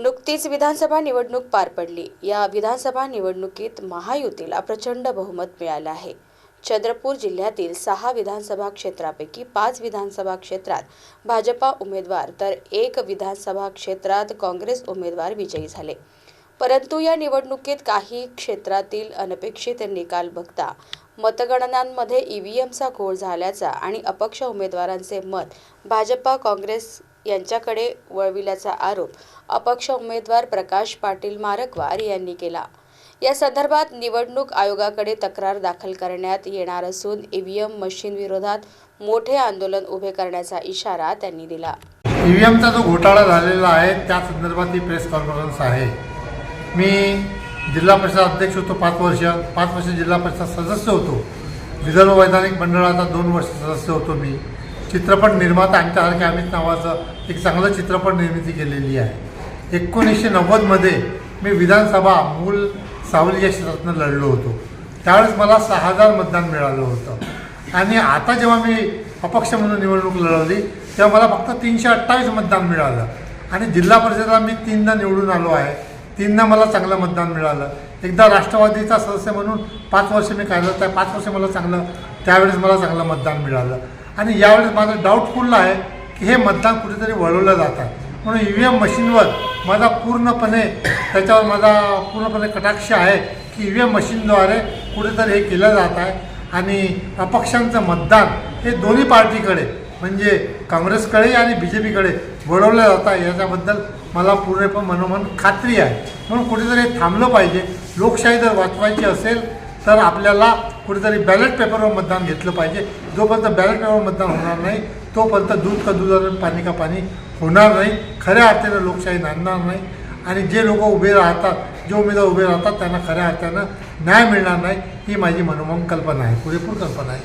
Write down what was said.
नुकतीच विधानसभा निवडणूक पार पडली. या विधानसभा निवडणुकीत महायुतीला प्रचंड बहुमत मिळालं आहे. चंद्रपूर जिल्ह्यातील सहा विधानसभा क्षेत्रापैकी पाच विधानसभा क्षेत्रात भाजपा उमेदवार तर एक विधानसभा क्षेत्रात काँग्रेस उमेदवार विजयी झाले. परंतु या निवडणुकीत काही क्षेत्रातील अनपेक्षित निकाल बघता मतगणनांमध्ये ईव्हीएमचा घोळ झाल्याचा आणि अपक्ष उमेदवारांचे मत भाजपा काँग्रेस यांच्याकडे वळविल्याचा आरोप अपक्ष उमेदवार प्रकाश पाटील मारकवार यांनी केला. या संदर्भात निवडणूक आयोगाकडे तक्रार दाखल करण्यात येणार असून ईव्हीएम मशीन विरोधात मोठे आंदोलन उभे करण्याचा इशारा त्यांनी दिला. ईव्हीएमचा जो घोटाळा झालेला आहे त्या संदर्भात ही प्रेस कॉन्फरन्स आहे. मी जिल्हा परिषद अध्यक्ष होतो पाच वर्ष पाच वर्ष जिल्हा परिषद सदस्य होतो. विदर्भ वैधानिक मंडळाचा दोन वर्ष सदस्य होतो मी. चित्रपट निर्माता आमच्यासारख्या अमित नावाचं एक चांगलं चित्रपट निर्मिती केलेली आहे. एकोणीसशे नव्वदमध्ये मी विधानसभा मूल सावली या क्षेत्रातनं लढलो होतो. त्यावेळेस मला सहा हजार मतदान मिळालं होतं. आणि आता जेव्हा मी अपक्ष म्हणून निवडणूक लढवली तेव्हा मला फक्त तीनशे अठ्ठावीस मतदान मिळालं. आणि जिल्हा परिषदेला मी तीनदा निवडून आलो आहे. तीनदा मला चांगलं मतदान मिळालं. एकदा राष्ट्रवादीचा सदस्य म्हणून पाच वर्ष मी कार्यरत आहे. पाच वर्ष मला चांगलं त्यावेळेस मला चांगलं मतदान मिळालं. आणि यावेळेस माझं डाऊटफुल आहे की हे मतदान कुठेतरी वळवलं जातं. म्हणून ई व्ही एम मशीनवर माझा पूर्णपणे त्याच्यावर माझा पूर्णपणे कटाक्ष आहे की ई व्ही एम मशीनद्वारे कुठेतरी हे केलं जात आहे. आणि अपक्षांचं मतदान हे दोन्ही पार्टीकडे म्हणजे काँग्रेसकडे आणि बी जे पीकडे वळवलं जातं याच्याबद्दल मला पूर्णपण मनोमन खात्री आहे. म्हणून कुठेतरी हे थांबलं पाहिजे. लोकशाही जर वाचवायची असेल तर आपल्याला कुठेतरी बॅलेट पेपरवर मतदान घेतलं पाहिजे. जोपर्यंत बॅलेट पेपरवर मतदान होणार नाही तोपर्यंत दूध का दूध आणि पाणी का पाणी होणार नाही. खऱ्या अर्थानं लोकशाही नांदणार नाही. आणि जे लोक उभे राहतात जे उमेदवार उभे राहतात त्यांना खऱ्या अर्थानं न्याय मिळणार नाही ही माझी मनोमन कल्पना आहे. पुरेपूर कल्पना आहे.